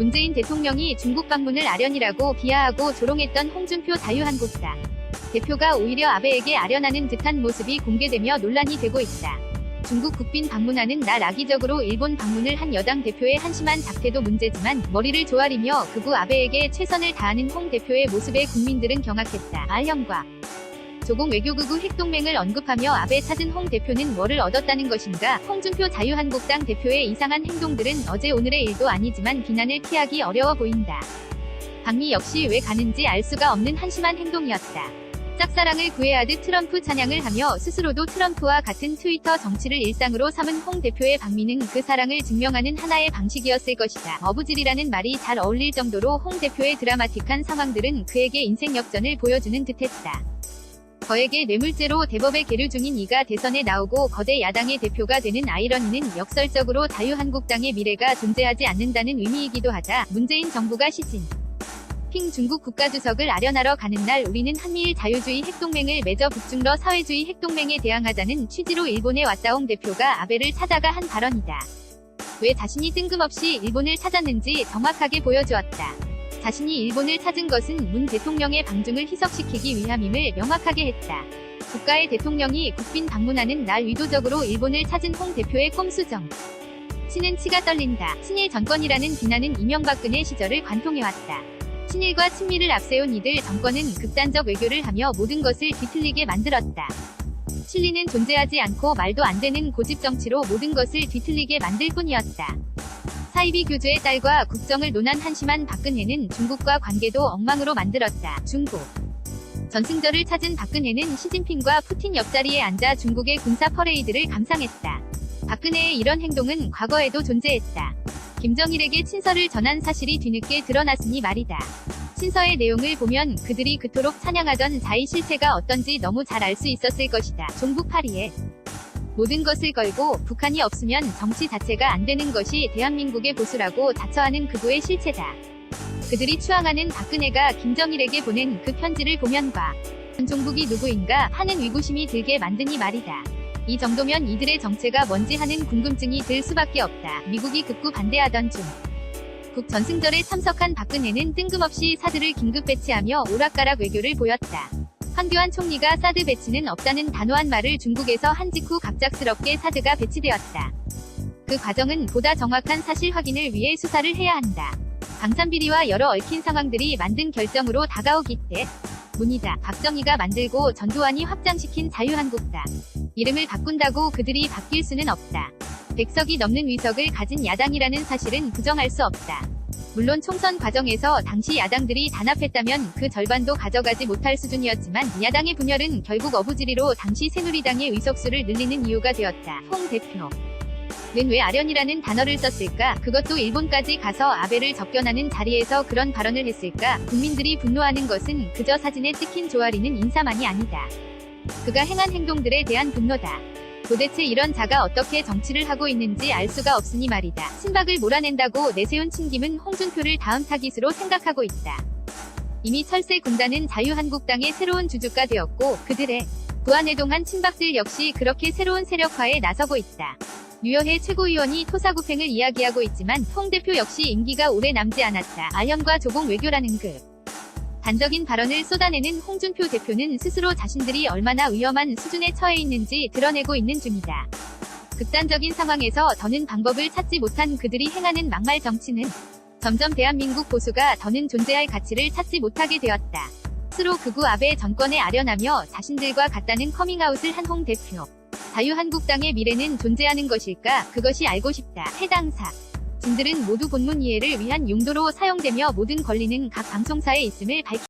문재인 대통령이 중국 방문을 아련이라고 비하하고 조롱했던 홍준표 자유한국당 대표가 오히려 아베에게 아련하는 듯한 모습이 공개되며 논란이 되고 있다. 중국 국빈 방문하는 날 악의적으로 일본 방문을 한 여당 대표의 한심한 작태도 문제지만 머리를 조아리며 극우 아베에게 최선을 다하는 홍 대표의 모습에 국민들은 경악했다. 알형과 조공 외교극우 핵동맹을 언급하며 아베 찾은 홍 대표는 뭐를 얻었다는 것인가? 홍준표 자유한국당 대표의 이상한 행동들은 어제 오늘의 일도 아니지만 비난을 피하기 어려워 보인다. 방미 역시 왜 가는지 알 수가 없는 한심한 행동이었다. 짝사랑을 구애하듯 트럼프 찬양을 하며 스스로도 트럼프와 같은 트위터 정치를 일상으로 삼은 홍 대표의 방미는 그 사랑을 증명하는 하나의 방식이었을 것이다. 어부질이라는 말이 잘 어울릴 정도로 홍 대표의 드라마틱한 상황들은 그에게 인생 역전을 보여주는 듯했다. 거액의 뇌물죄로 대법에 계류 중인 이가 대선에 나오고 거대 야당의 대표가 되는 아이러니는 역설적으로 자유한국당의 미래가 존재하지 않는다는 의미이기도 하다. 문재인 정부가 시진 핑 중국 국가주석을 아련하러 가는 날 우리는 한미일 자유주의 핵동맹을 맺어 북중러 사회주의 핵동맹에 대항하자는 취지로 일본에 왔다 홍 대표가 아베를 찾아가 한 발언이다. 왜 자신이 뜬금없이 일본을 찾았는지 정확하게 보여주었다. 자신이 일본을 찾은 것은 문 대통령의 방중을 희석시키기 위함임을 명확하게 했다. 국가의 대통령이 국빈 방문하는 날 의도적으로 일본을 찾은 홍 대표의 꼼수정. 신은 치가 떨린다. 친일 정권이라는 비난은 이명박근혜 시절을 관통해왔다. 친일과 친미를 앞세운 이들 정권은 극단적 외교를 하며 모든 것을 뒤틀리게 만들었다. 진리는 존재하지 않고 말도 안 되는 고집 정치로 모든 것을 뒤틀리게 만들 뿐이었다. 사이비 교주의 딸과 국정을 논한 한심한 박근혜는 중국과 관계도 엉망으로 만들었다. 중국 전승절을 찾은 박근혜는 시진핑과 푸틴 옆자리에 앉아 중국의 군사 퍼레이드를 감상했다. 박근혜의 이런 행동은 과거에도 존재했다. 김정일에게 친서를 전한 사실이 뒤늦게 드러났으니 말이다. 친서의 내용을 보면 그들이 그토록 찬양하던 자의 실체가 어떤지 너무 잘 알 수 있었을 것이다. 종북 파리에 모든 것을 걸고 북한이 없으면 정치 자체가 안 되는 것이 대한민국의 보수라고 자처하는 극우의 실체다. 그들이 추앙하는 박근혜가 김정일에게 보낸 그 편지를 보면 과 종북이 누구인가 하는 의구심이 들게 만드니 말이다. 이 정도면 이들의 정체가 뭔지 하는 궁금증이 들 수밖에 없다. 미국이 극구 반대하던 중. 국 전승절에 참석한 박근혜는 뜬금없이 사드를 긴급 배치하며 오락가락 외교를 보였다. 황교안 총리가 사드 배치는 없다는 단호한 말을 중국에서 한 직후 갑작스럽게 사드가 배치되었다. 그 과정은 보다 정확한 사실 확인을 위해 수사를 해야 한다. 방산비리와 여러 얽힌 상황들이 만든 결정으로 다가오기 때 문이다. 박정희가 만들고 전두환이 확장시킨 자유한국당. 이름을 바꾼다고 그들이 바뀔 수는 없다. 100석이 넘는 위석을 가진 야당이라는 사실은 부정할 수 없다. 물론 총선 과정에서 당시 야당들이 단합했다면 그 절반도 가져가지 못할 수준이었지만 야당의 분열은 결국 어부지리로 당시 새누리당의 의석수를 늘리는 이유가 되었다. 홍 대표. 는왜 아련이라는 단어를 썼을까? 그것도 일본까지 가서 아베를 접견하는 자리에서 그런 발언을 했을까? 국민들이 분노하는 것은 그저 사진에 찍힌 조아리는 인사만이 아니다. 그가 행한 행동들에 대한 분노다. 도대체 이런 자가 어떻게 정치를 하고 있는지 알 수가 없으니 말이다. 친박을 몰아낸다고 내세운 친김은 홍준표를 다음 타깃으로 생각하고 있다. 이미 철새 군단은 자유한국당의 새로운 주주가 되었고 그들의 부안해동한 친박들 역시 그렇게 새로운 세력화에 나서고 있다. 유여해 최고위원이 토사구팽을 이야기하고 있지만 홍 대표 역시 임기가 오래 남지 않았다. 아현과 조공 외교라는 그 단적인 발언을 쏟아내는 홍준표 대표는 스스로 자신들이 얼마나 위험한 수준에 처해 있는지 드러내고 있는 중이다. 극단적인 상황에서 더는 방법을 찾지 못한 그들이 행하는 막말 정치는 점점 대한민국 보수가 더는 존재할 가치를 찾지 못하게 되었다. 스스로 극우 아베 정권에 아련하며 자신들과 같다는 커밍아웃을 한 홍 대표. 자유한국당의 미래는 존재하는 것일까? 그것이 알고 싶다. 해당사. 진들은 모두 본문 이해를 위한 용도로 사용되며 모든 권리는 각 방송사에 있음을 밝히